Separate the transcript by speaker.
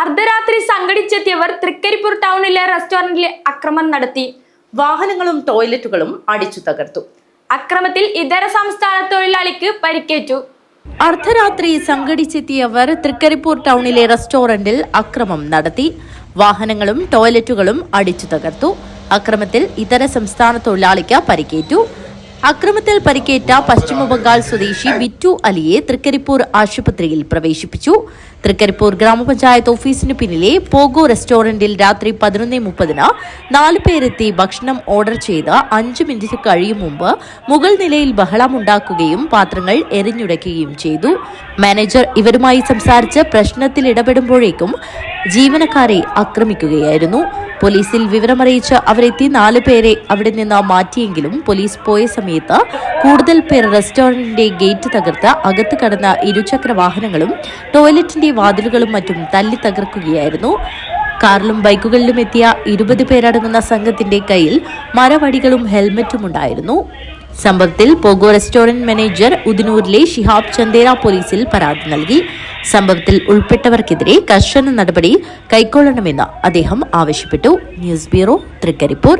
Speaker 1: അർദ്ധരാത്രി സംഘടിച്ചെത്തിയവർ തൃക്കരിപ്പൂർ ടൗണിലെ റെസ്റ്റോറന്റിൽ അക്രമം നടത്തി.
Speaker 2: വാഹനങ്ങളും ടോയ്ലറ്റുകളും അടിച്ചു തകർത്തു.
Speaker 1: അക്രമത്തിൽ ഇതര സംസ്ഥാന തൊഴിലാളിക്ക് പരിക്കേറ്റു.
Speaker 3: അർദ്ധരാത്രി സംഘടിച്ചെത്തിയവർ തൃക്കരിപ്പൂർ ടൗണിലെ റെസ്റ്റോറന്റിൽ അക്രമം നടത്തി. വാഹനങ്ങളും ടോയ്ലറ്റുകളും അടിച്ചു തകർത്തു. അക്രമത്തിൽ ഇതര സംസ്ഥാന തൊഴിലാളിക്ക് പരിക്കേറ്റു. അക്രമത്തിൽ പരിക്കേറ്റ പശ്ചിമബംഗാൾ സ്വദേശി ബിറ്റു അലിയെ തൃക്കരിപ്പൂർ ആശുപത്രിയിൽ പ്രവേശിപ്പിച്ചു. തൃക്കരിപ്പൂർ ഗ്രാമപഞ്ചായത്ത് ഓഫീസിന് പിന്നിലെ പോഗോ റെസ്റ്റോറന്റിൽ രാത്രി പതിനൊന്ന് മുപ്പതിന് നാല് പേരെത്തി ഭക്ഷണം ഓർഡർ ചെയ്ത് അഞ്ച് മിനിറ്റ് കഴിയും മുമ്പ് മുകൾ നിലയിൽ ബഹളമുണ്ടാക്കുകയും പാത്രങ്ങൾ എറിഞ്ഞുടയ്ക്കുകയും ചെയ്തു. മാനേജർ ഇവരുമായി സംസാരിച്ച് പ്രശ്നത്തിൽ ഇടപെടുമ്പോഴേക്കും ജീവനക്കാരെ ആക്രമിക്കുകയായിരുന്നു. പോലീസിൽ വിവരമറിയിച്ച് അവരെത്തി നാല് പേരെ അവിടെ നിന്ന് മാറ്റിയെങ്കിലും പോലീസ് പോയ സമയത്ത് കൂടുതൽ പേർ റെസ്റ്റോറന്റിന്റെ ഗേറ്റ് തകർത്ത് അകത്ത് കടന്ന ഇരുചക്ര വാഹനങ്ങളും ടോയ്ലറ്റിന്റെ വാതിലുകളും മറ്റും തല്ലി തകർക്കുകയായിരുന്നു. കാറിലും ബൈക്കുകളിലും എത്തിയ ഇരുപത് പേരടങ്ങുന്ന സംഘത്തിന്റെ കയ്യിൽ മരവടികളും ഹെൽമറ്റും ഉണ്ടായിരുന്നു. സംഭവത്തിൽ പോഗോ റെസ്റ്റോറന്റ് മാനേജർ ഉദിനൂരിലെ ഷിഹാബ് ചന്ദേര പോലീസിൽ പരാതി നൽകി. സംഭവത്തിൽ ഉൾപ്പെട്ടവർക്കെതിരെ കർശന നടപടി കൈക്കൊള്ളണമെന്ന് അദ്ദേഹം ആവശ്യപ്പെട്ടു. News bureau Trikaripur.